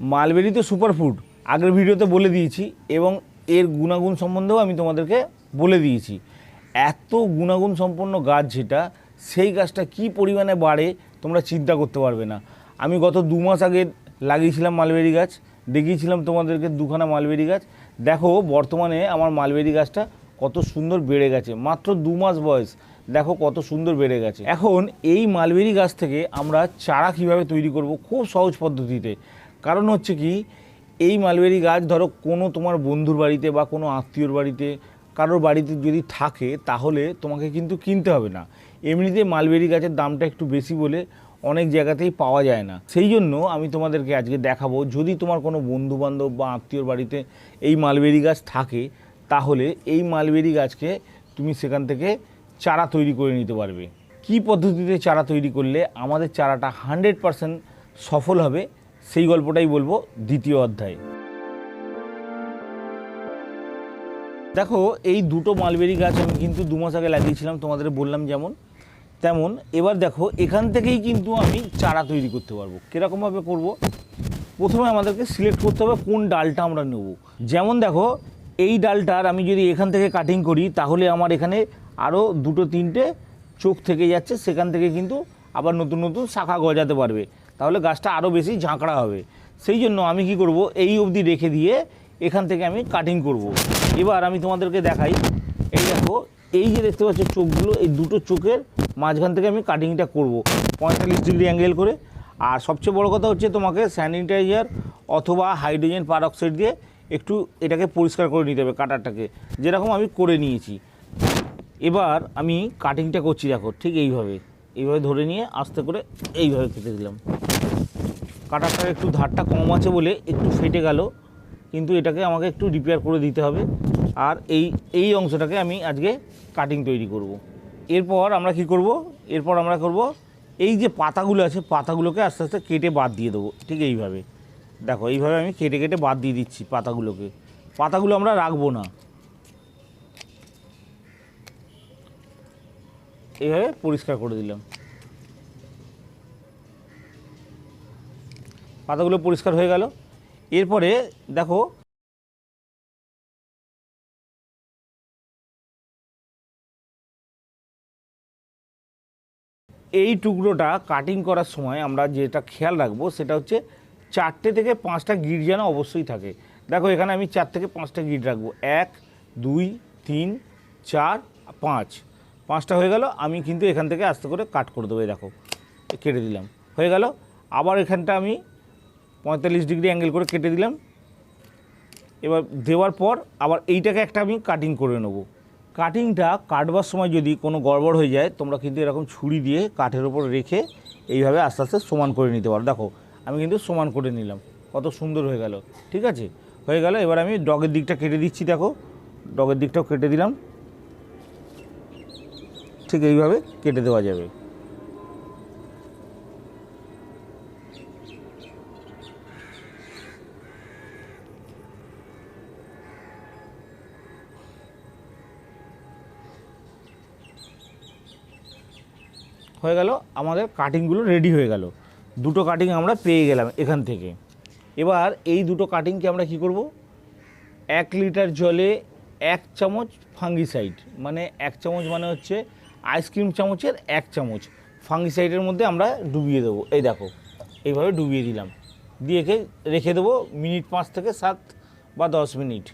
Mulberry তো superfood আগের ভিডিওতে বলে দিয়েছি এবং এর গুণাগুণ সম্বন্ধেও আমি তোমাদেরকে বলে দিয়েছি। এত গুণাগুণ সম্পন্ন গাছ যেটা, সেই গাছটা কি পরিমাণে বাড়ে তোমরা চিন্তা করতে পারবে না। আমি গত দু মাস আগে লাগিয়েছিলাম মালবেরি গাছ, দেখিয়েছিলাম তোমাদেরকে দুখানা মালবেরি গাছ। দেখো বর্তমানে আমার মালবেরি গাছটা কত সুন্দর বেড়ে গেছে, মাত্র দু মাস বয়স। দেখো কত সুন্দর বেড়ে গেছে। এখন এই মালবেরি গাছ থেকে আমরা চারা কীভাবে তৈরি করব খুব সহজ পদ্ধতিতে। কারণ হচ্ছে কি, এই মালবেরি গাছ ধরো কোনো তোমার বন্ধুর বাড়িতে বা কোনো আত্মীয়র বাড়িতে, কারোর বাড়িতে যদি থাকে তাহলে তোমাকে কিন্তু কিনতে হবে না। এমনিতে মালবেরি গাছের দামটা একটু বেশি বলে অনেক জায়গাতেই পাওয়া যায় না। সেই জন্য আমি তোমাদেরকে আজকে দেখাবো, যদি তোমার কোনো বন্ধু বান্ধব বা আত্মীয়র বাড়িতে এই মালবেরি গাছ থাকে, তাহলে এই মালবেরি গাছকে তুমি সেখান থেকে চারা তৈরি করে নিতে পারবে। কি পদ্ধতিতে চারা তৈরি করলে আমাদের চারাটা হান্ড্রেড সফল হবে সেই গল্পটাই বলব দ্বিতীয় অধ্যায়। দেখো, এই দুটো মালবেরি গাছ আমি কিন্তু দু মাস আগে লাগিয়েছিলাম, তোমাদের বললাম যেমন। তেমন, এবার দেখো, এখান থেকেই কিন্তু আমি চারা তৈরি করতে পারব। কীরকমভাবে করব? প্রথমে আমাদেরকে সিলেক্ট করতে হবে কোন ডালটা আমরা নেব। যেমন দেখো, এই ডালটার আমি যদি এখান থেকে কাটিং করি, তাহলে আমার এখানে আরও দুটো তিনটে চোখ থেকে যাচ্ছে, সেখান থেকে কিন্তু আবার নতুন নতুন শাখা গজাতে পারবে। তাহলে গাছটা আরও বেশি ঝাঁকড়া হবে। সেই জন্য আমি কি করব, এই অবধি রেখে দিয়ে এখান থেকে আমি কাটিং করব। এবার আমি তোমাদেরকে দেখাই, এই দেখো, এই যে দেখতে পাচ্ছ চোখগুলো, এই দুটো চোখের মাঝখান থেকে আমি কাটিংটা করব। পঁয়তাল্লিশ ডিগ্রি অ্যাঙ্গেল করে। আর সবচেয়ে বড় কথা হচ্ছে তোমাকে স্যানিটাইজার অথবা হাইড্রোজেন পারঅক্সাইড দিয়ে একটু এটাকে পরিষ্কার করে নিতে হবে কাটারটাকে যেরকম আমি করে নিয়েছি। এবার আমি কাটিংটা করছি, দেখো, ঠিক এইভাবে। এইভাবে ধরে নিয়ে আস্তে করে এইভাবে কেটে দিলাম। কাটারটার একটু ধারটা কম আছে বলে একটু ফেটে গেল, কিন্তু এটাকে আমাকে একটু রিপেয়ার করে দিতে হবে। আর এই এই অংশটাকে আমি আজকে কাটিং তৈরি করব। এরপর আমরা কি করব? এরপর আমরা করব, এই যে পাতাগুলো আছে, পাতাগুলোকে আস্তে আস্তে কেটে বাদ দিয়ে দেবো, ঠিক এইভাবে। দেখো, এইভাবে আমি কেটে কেটে বাদ দিয়ে দিচ্ছি পাতাগুলোকে। পাতাগুলো আমরা রাখব না। এইভাবে পরিষ্কার করে দিলাম। পাতাগুলো পরিষ্কার হয়ে গেল। এরপরে দেখো, এই টুকরোটা কাটিং করার সময় আমরা যেটা খেয়াল রাখব সেটা হচ্ছে চারটে থেকে পাঁচটা গিট যেন অবশ্যই থাকে। দেখো, এখানে আমি চার থেকে পাঁচটা গিট রাখব। এক, দুই, তিন, চার, পাঁচ। পাঁচটা হয়ে গেল, আমি কিন্তু এখান থেকে আস্তে করে কাট করে দেবো দেখো কেটে দিলাম। হয়ে গেল, আবার এখানটা আমি পঁয়তাল্লিশ ডিগ্রি অ্যাঙ্গেল করে কেটে দিলাম। এবার দেওয়ার পর আবার এইটাকে একটা আমি কাটিং করে নেব। কাটিংটা কাটবার সময় যদি কোনো গড়বড় হয়ে যায়, তোমরা কিন্তু এরকম ছুরি দিয়ে কাঠের ওপর রেখে এইভাবে আস্তে আস্তে সমান করে নিতে পারো। দেখো, আমি কিন্তু সমান করে নিলাম। কত সুন্দর হয়ে গেল, ঠিক আছে? হয়ে গেল, এবার আমি ডগের দিকটা কেটে দিচ্ছি, দেখো। ডগের দিকটাও কেটে দিলাম। ঠিক এইভাবে কেটে দেওয়া যাবে। হয়ে গেল, আমাদের কাটিংগুলো রেডি হয়ে গেল। দুটো কাটিং আমরা পেয়ে গেলাম এখান থেকে। এবার এই দুটো কাটিংকে আমরা কি করব? এক লিটার জলে এক চামচ ফাঙ্গিসাইড মানে এক চামচ মানে হচ্ছে আইসক্রিম চামচের এক চামচ। ফাঙ্গিসাইডের মধ্যে আমরা ডুবিয়ে দেবো। এই দেখো, এইভাবে ডুবিয়ে দিলাম। দিয়ে একে রেখে দেবো মিনিট পাঁচ থেকে সাত বা দশ মিনিট।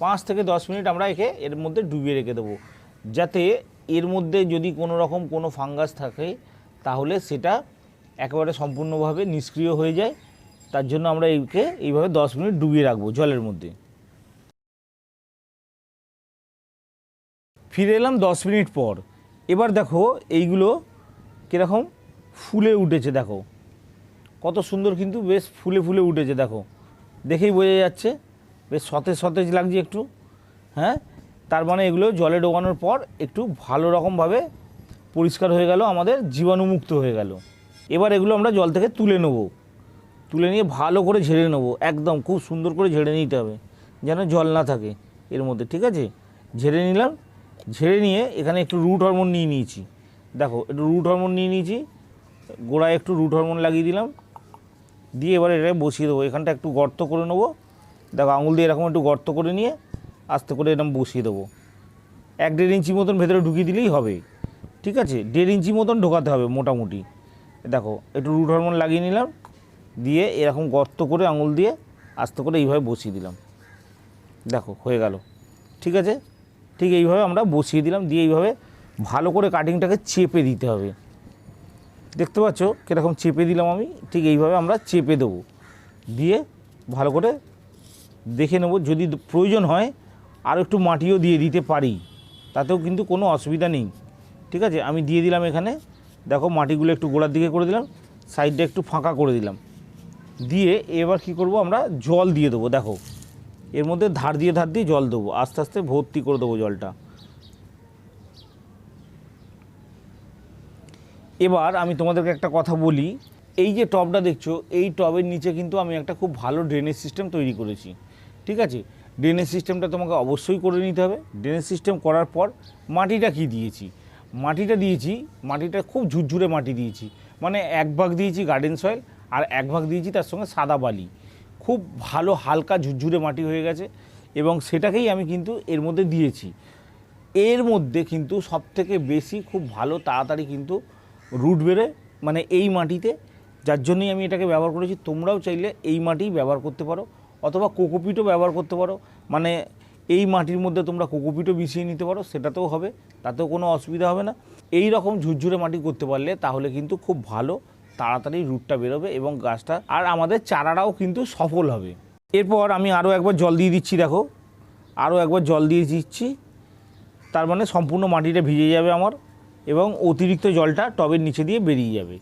পাঁচ থেকে দশ মিনিট আমরা একে এর মধ্যে ডুবিয়ে রেখে দেবো। যাতে এর মধ্যে যদি কোনো রকম কোনো ফাঙ্গাস থাকে, তাহলে সেটা একেবারে সম্পূর্ণভাবে নিষ্ক্রিয় হয়ে যায়। তার জন্য আমরা এইকে এইভাবে দশ মিনিট ডুবিয়ে রাখব জলের মধ্যে। ফিরে এলাম দশ মিনিট পর। এবার দেখো এইগুলো কীরকম ফুলে উঠেছে, দেখো। কত সুন্দর কিন্তু বেশ ফুলে ফুলে উঠেছে, দেখো। দেখেই বোঝা যাচ্ছে, বেশ সতেজ সতেজ লাগছে একটু হ্যাঁ? তার মানে এগুলো জলে ডোবানোর পর একটু ভালো রকমভাবে পরিষ্কার হয়ে গেল, আমাদের জীবাণুমুক্ত হয়ে গেল। এবার এগুলো আমরা জল থেকে তুলে নেব। তুলে নিয়ে ভালো করে ঝেড়ে নেব, একদম খুব সুন্দর করে ঝেড়ে নিতে হবে, যেন জল না থাকে এর মধ্যে, ঠিক আছে? ঝেড়ে নিলাম, ঝেড়ে নিয়ে এখানে একটু রুট হরমোন নিয়ে নিয়েছি। দেখো, একটু রুট হরমোন নিয়ে নিয়েছি, গোড়ায় একটু রুট হরমোন লাগিয়ে দিলাম, দিয়ে এবার এটা বসিয়ে দেবো। এখানটা একটু গর্ত করে নেব। দেখো, আঙুল দিয়ে এরকম একটু গর্ত করে নিয়ে আস্তে করে এরকম বসিয়ে দেবো। এক দেড় ইঞ্চি মতন ভেতরে ঢুকিয়ে দিলেই হবে। ঠিক আছে? দেড় ইঞ্চি মতন ঢোকাতে হবে মোটামুটি। দেখো, একটু রুট হরমোন লাগিয়ে নিলাম, দিয়ে এরকম গর্ত করে আঙুল দিয়ে আস্তে করে এইভাবে বসিয়ে দিলাম। দেখো, হয়ে গেল। ঠিক আছে? ঠিক এইভাবে আমরা বসিয়ে দিলাম, দিয়ে এইভাবে ভালো করে কাটিংটাকে চেপে দিতে হবে। দেখতে পাচ্ছ? কীরকম চেপে দিলাম আমি, ঠিক এইভাবে আমরা চেপে দেবো। দিয়ে ভালো করে দেখে নেব, যদি প্রয়োজন হয় আর একটু মাটিও দিয়ে দিতে পারি, তাতেও কিন্তু কোনো অসুবিধা নেই। ঠিক আছে? আমি দিয়ে দিলাম এখানে। দেখো, মাটিগুলো একটু গোড়ার দিকে করে দিলাম, সাইডটা একটু ফাঁকা করে দিলাম। দিয়ে এবার কি করব আমরা? জল দিয়ে দেবো, দেখো। এর মধ্যে ধার দিয়ে ধার দিয়ে জল দেবো, আস্তে আস্তে ভর্তি করে দেবো জলটা। এবার আমি তোমাদেরকে একটা কথা বলি, এই যে টবটা দেখছ, এই টবের নিচে কিন্তু আমি একটা খুব ভালো ড্রেনেজ সিস্টেম তৈরি করেছি। ঠিক আছে? ড্রেনেজ সিস্টেমটা তোমাকে অবশ্যই করে নিতে হবে। ড্রেনেজ সিস্টেম করার পর মাটিটা কি দিয়েছি? মাটিটা দিয়েছি, মাটিটা খুব ঝুরঝুরে মাটি দিয়েছি। মানে এক ভাগ দিয়েছি গার্ডেন সয়েল আর এক ভাগ দিয়েছি তার সঙ্গে সাদা বালি। খুব ভালো হালকা ঝুরঝুরে মাটি হয়ে গেছে এবং সেটাকেই আমি কিন্তু এর মধ্যে দিয়েছি। এর মধ্যে কিন্তু সবথেকে বেশি খুব ভালো তাড়াতাড়ি কিন্তু রুট বেরোয় মানে এই মাটিতে। যার জন্যই আমি এটাকে ব্যবহার করেছি। তোমরাও চাইলে এই মাটি ব্যবহার করতে পারো। অথবা কোকোপিটও ব্যবহার করতে পারো। মানে এই মাটির মধ্যে তোমরা কোকোপিটও মিশিয়ে নিতে পারো, সেটাতেও হবে, তাতেও কোনো অসুবিধা হবে না। এই রকম ঝুরঝুরে মাটি করতে পারলে তাহলে কিন্তু খুব ভালো, তাড়াতাড়ি রুটটা বেরোবে এবং গাছটা, আর আমাদের চারাটাও কিন্তু সফল হবে। এরপর আমি আরও একবার জল দিয়ে দিচ্ছি, দেখো। আরও একবার জল দিয়ে দিচ্ছি। তার মানে সম্পূর্ণ মাটিটা ভিজে যাবে আমার এবং অতিরিক্ত জলটা টবের নিচে দিয়ে বেরিয়ে যাবে।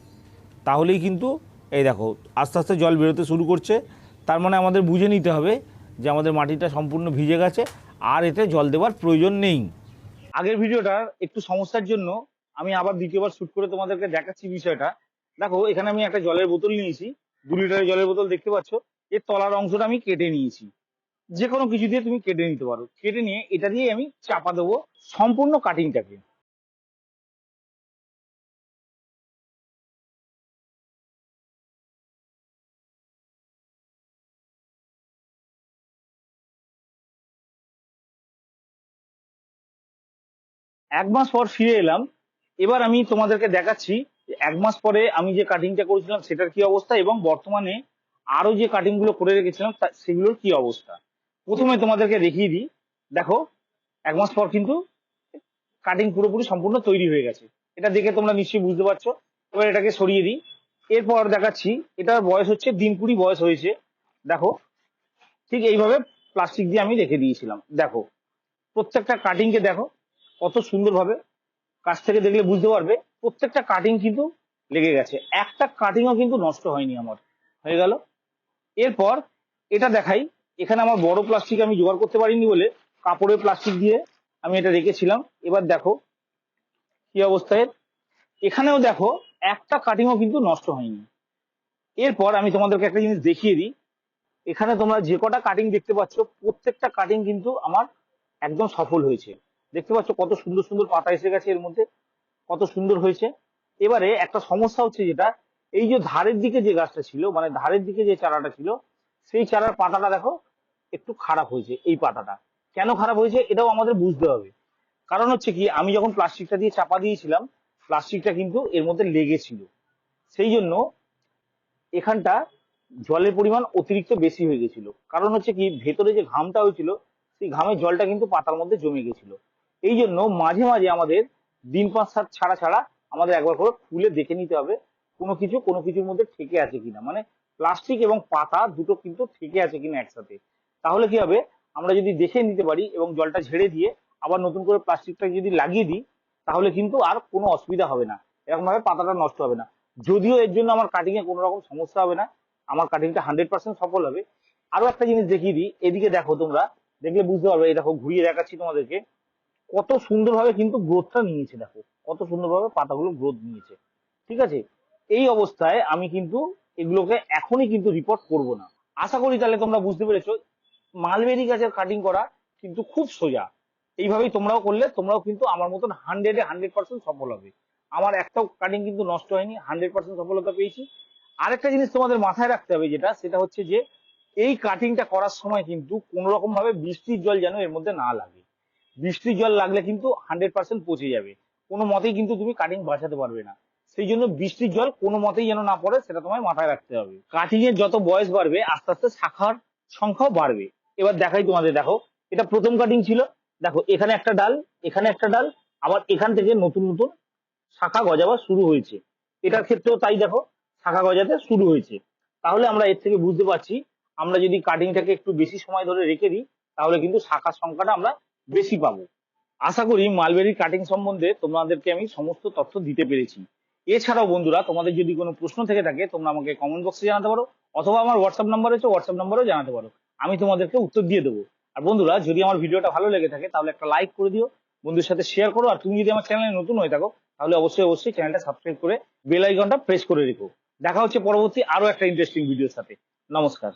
তাহলেই কিন্তু, এই দেখো, আস্তে আস্তে জল বেরোতে শুরু করছে। তার মানে আমাদের বুঝে নিতে হবে যে আমাদের মাটিটা সম্পূর্ণ ভিজে গেছে, আর এতে জল দেওয়ার প্রয়োজন নেই। আগের ভিডিওটার একটু সমস্যার জন্য আমি আবার দ্বিতীয়বার শ্যুট করে তোমাদেরকে দেখাচ্ছি বিষয়টা। দেখো, এখানে আমি একটা জলের বোতল নিয়েছি, দু লিটারের জলের বোতল দেখতে পাচ্ছ। এর তলার অংশটা আমি কেটে নিয়েছি। যে কোনো কিছু দিয়ে তুমি কেটে নিতে পারো। কেটে নিয়ে এটা দিয়ে আমি চাপা দেবো সম্পূর্ণ কাটিংটাকে এক মাস পর ফিরে এলাম। এবার আমি তোমাদেরকে দেখাচ্ছি এক মাস পরে আমি যে কাটিংটা করেছিলাম সেটার কি অবস্থা এবং বর্তমানে আরও যে কাটিংগুলো করে রেখেছিলাম সেগুলোর কি অবস্থা। প্রথমে তোমাদেরকে দেখিয়ে দিই। দেখো, এক মাস পর কিন্তু কাটিং পুরোপুরি সম্পূর্ণ তৈরি হয়ে গেছে। এটা দেখে তোমরা নিশ্চয়ই বুঝতে পারছ। এবার এটাকে সরিয়ে দিই। এরপর দেখাচ্ছি, এটার বয়স হচ্ছে দিন কুড়ি বয়স হয়েছে। দেখো, ঠিক এইভাবে প্লাস্টিক দিয়ে আমি রেখে দিয়েছিলাম। দেখো, প্রত্যেকটা কাটিং কে দেখো কত সুন্দরভাবে কাছ থেকে দেখলে বুঝতে পারবে, প্রত্যেকটা কাটিং কিন্তু লেগে গেছে। একটা কাটিংও কিন্তু নষ্ট হয়নি আমার। হয়ে গেল। এরপর এটা দেখাই। এখানে আমার বড় প্লাস্টিক আমি জোগাড় করতে পারিনি বলে কাপড়ের প্লাস্টিক দিয়ে আমি এটা রেখেছিলাম। এবার দেখো কি অবস্থায়। এখানেও দেখো একটা কাটিংও কিন্তু নষ্ট হয়নি। এরপর আমি তোমাদেরকে একটা জিনিস দেখিয়ে দিই। এখানে তোমরা যে কটা কাটিং দেখতে পাচ্ছ, প্রত্যেকটা কাটিং কিন্তু আমার একদম সফল হয়েছে। দেখতে পাচ্ছ কত সুন্দর সুন্দর পাতা এসে গেছে এর মধ্যে, কত সুন্দর হয়েছে। এবারে একটা সমস্যা হচ্ছে যেটা, এই যে ধারের দিকে যে গাছটা ছিল মানে ধারের দিকে যে চারাটা ছিল, সেই চারার পাতাটা দেখো একটু খারাপ হয়েছে, এই পাতাটা। কেন খারাপ হয়েছে এটাও আমাদের বুঝতে হবে। কারণ হচ্ছে কি, আমি যখন প্লাস্টিকটা দিয়ে চাপা দিয়েছিলাম, প্লাস্টিকটা কিন্তু এর মধ্যে লেগেছিল। সেই জন্য এখানটা জলের পরিমাণ অতিরিক্ত বেশি হয়ে গেছিল। কারণ হচ্ছে কি, ভেতরে যে ঘামটা হয়েছিল, সেই ঘামের জলটা কিন্তু পাতার মধ্যে জমে গেছিল। এই জন্য মাঝে মাঝে আমাদের দিন পাঁচ সাত ছাড়া ছাড়া আমাদের একবার করে খুলে দেখে নিতে হবে কোনো কিছু, কোনো কিছুর মধ্যে ঠেকে আছে কিনা। মানে প্লাস্টিক এবং পাতা দুটো কিন্তু ঠেকে আছে কিনা একসাথে। তাহলে কি হবে? আমরা যদি দেখে নিতে পারি এবং জলটা ঝেড়ে দিয়ে আবার নতুন করে প্লাস্টিকটা যদি লাগিয়ে দিই, তাহলে কিন্তু আর কোনো অসুবিধা হবে না। এরকম ভাবে পাতাটা নষ্ট হবে না। যদিও এর জন্য আমার কাটিং এ কোনো রকম সমস্যা হবে না। আমার কাটিংটা হান্ড্রেড পার্সেন্ট সফল হবে। আরও একটা জিনিস দেখিয়ে দিই। এদিকে দেখো তোমরা। দেখলে বুঝতে পারবে এই দেখো ঘুরিয়ে দেখাচ্ছি তোমাদেরকে। কত সুন্দরভাবে কিন্তু গ্রোথটা নিয়েছে, দেখো। কত সুন্দরভাবে পাতাগুলো গ্রোথ নিয়েছে। ঠিক আছে? এই অবস্থায় আমি কিন্তু এগুলোকে এখনই কিন্তু রিপোর্ট করব না। আশা করি তাহলে তোমরা বুঝতে পেরেছ, মালবেরি গাছের কাটিং করা কিন্তু খুব সোজা। এইভাবেই তোমরাও করলে, তোমরাও কিন্তু আমার মতন হান্ড্রেডে হান্ড্রেড পার্সেন্ট সফল হবে। আমার একটাও কাটিং কিন্তু নষ্ট হয়নি হান্ড্রেড পার্সেন্ট সফলতা পেয়েছি। আরেকটা জিনিস তোমাদের মাথায় রাখতে হবে যেটা, সেটা হচ্ছে যে, এই কাটিংটা করার সময় কিন্তু কোন রকম ভাবে বৃষ্টির জল যেন এর মধ্যে না লাগে। বৃষ্টির জল লাগলে কিন্তু হান্ড্রেড পার্সেন্ট পচে যাবে। কোনো মতেই কিন্তু তুমি কাটিং বাঁচাতে পারবে না। সেই জন্য বৃষ্টির জল কোনো মতেই যেন না পড়ে, সেটা তোমায় মাথায় রাখতে হবে। কাটিং এর যত বয়স বাড়বে, আস্তে আস্তে শাখার সংখ্যাও বাড়বে। এবার দেখাই তোমাদের, দেখো, এটা প্রথম কাটিং ছিল। দেখো, এখানে একটা ডাল, এখানে একটা ডাল, আবার এখান থেকে নতুন নতুন শাখা গজাবা শুরু হয়েছে। এটার ক্ষেত্রেও তাই দেখো, শাখা গজাতে শুরু হয়েছে। তাহলে আমরা এর থেকে বুঝতে পারছি, আমরা যদি কাটিংটাকে একটু বেশি সময় ধরে রেখে দিই, তাহলে কিন্তু শাখার সংখ্যাটা আমরা বেশি পাবো। আশা করি মালবেরি কাটিং সম্বন্ধে তোমাদেরকে আমি সমস্ত তথ্য দিতে পেরেছি। এছাড়াও বন্ধুরা, তোমাদের যদি কোনো প্রশ্ন থেকে থাকে, তোমরা আমাকে কমেন্ট বক্সে জানাতে পারো, অথবা আমার হোয়াটসঅ্যাপ নাম্বার আছে হোয়াটসঅ্যাপ নাম্বারেও জানাতে পারো। আমি তোমাদেরকে উত্তর দিয়ে দেবো। আর বন্ধুরা, যদি আমার ভিডিওটা ভালো লেগে থাকে, তাহলে একটা লাইক করে দিও বন্ধুর সাথে শেয়ার করো, আর তুমি যদি আমার চ্যানেলে নতুন হয়ে থাকো, তাহলে অবশ্যই অবশ্যই চ্যানেলটা সাবস্ক্রাইব করে বেল আইকনটা প্রেস করে রেখো। দেখা হচ্ছে পরবর্তী আরও একটা ইন্টারেস্টিং ভিডিওর সাথে। নমস্কার।